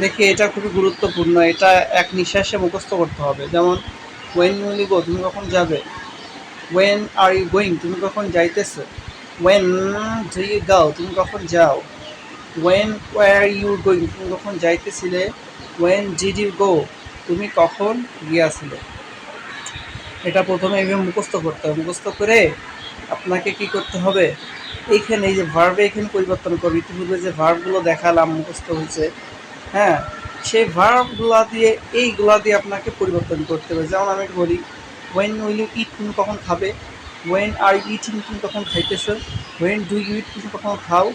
দেখি এটা খুবই গুরুত্বপূর্ণ। এটা এক নিঃশ্বাসে মুখস্থ করতে হবে। যেমন ওয়েন উইল গো তুমি কখন যাবে? ওয়েন আর ইউ গোয়িং তুমি কখন যাইতেছো? ওয়েন ডু ইউ গাও তুমি কখন যাও? ওয়েন ওয়ার ইউ গোয়িং তুমি কখন যাইতেছিলে? ওয়েন ডিড ইউ গো তুমি কখন গিয়াছিলে? এটা প্রথমে এইভাবে মুখস্থ করতে হবে। মুখস্থ করে আপনাকে কি করতে হবে? এইখানে এই যে ভার্বে এখানে পরিবর্তন করবে। ইতিপূর্বে যে ভার্বগুলো দেখালাম, মুখস্থ হয়েছে হ্যাঁ সেই ভার্বগুলা দিয়ে এইগুলা দিয়ে আপনাকে পরিবর্তন করতে হবে। যেমন আমি বলি ওয়েন উইল ইউ ইট তুমি কখন খাবে? ওয়েন আর ইউ ইটিং তুমি কখন খাইতেছো? ওয়েন ডু ইউ ইট তুমি কখন খাও?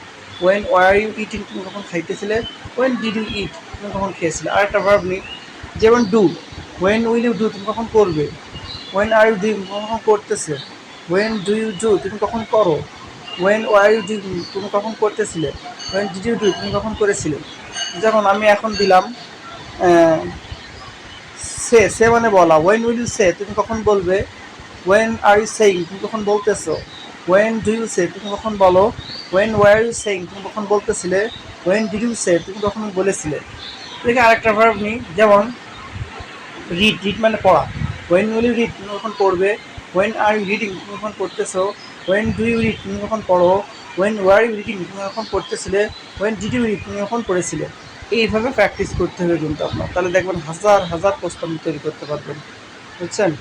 ওয়েন ওয়ার ইউ ইটিং তুমি কখন খাইতেছিলে? ওয়েন ডিড ইউ ইট তুমি কখন খেয়েছিলে? আর একটা ভার্ব নেই, যেমন do when will you do তুমি কখন করবে? ওয়েন আর ইউ তুমি কখন করতেছে? ওয়েন ডু ইউ ডু তুমি কখন করো? ওয়েন ওয়ার ইউ ডু তুমি কখন করতেছিলে? ওয়েন ডিড ইউ ডু তুমি কখন করেছিলে? যেমন আমি এখন দিলাম সে সে মানে বলা। ওয়েন উইল ইউ সে তুমি কখন বলবে? ওয়েন আর ইউ সেইং তুমি কখন বলতেছো? ওয়েন ডু ইউ সে তুমি কখন বলো? ওয়েন ওয়ার ইউ সেইং তুমি কখন বলতেছিলে? ওয়েন ডিড ইউ সে তুমি কখন বলেছিলে? দেখে আরেকটা ভার্ব নিই যেমন রিড রিড মানে পড়া। ওয়েন উইল ইউ রিড তুমি কখন পড়বে? ওয়েন আর ইউ রিডিং তুমি কখন পড়তেছো ওয়েন ডু ইউ রিড তুমি যখন পড়ো ওয়েন ওয়ার ইউ রিডিং তুমি কখন পড়তেছিলে ওয়েন ডিড ইউ রিড তুমি কখন পড়েছিলে। এইভাবে প্র্যাকটিস করতে হবে কিন্তু আপনার। তাহলে দেখবেন হাজার হাজার প্রশ্ন তৈরি করতে পারবেন। বুঝছেন?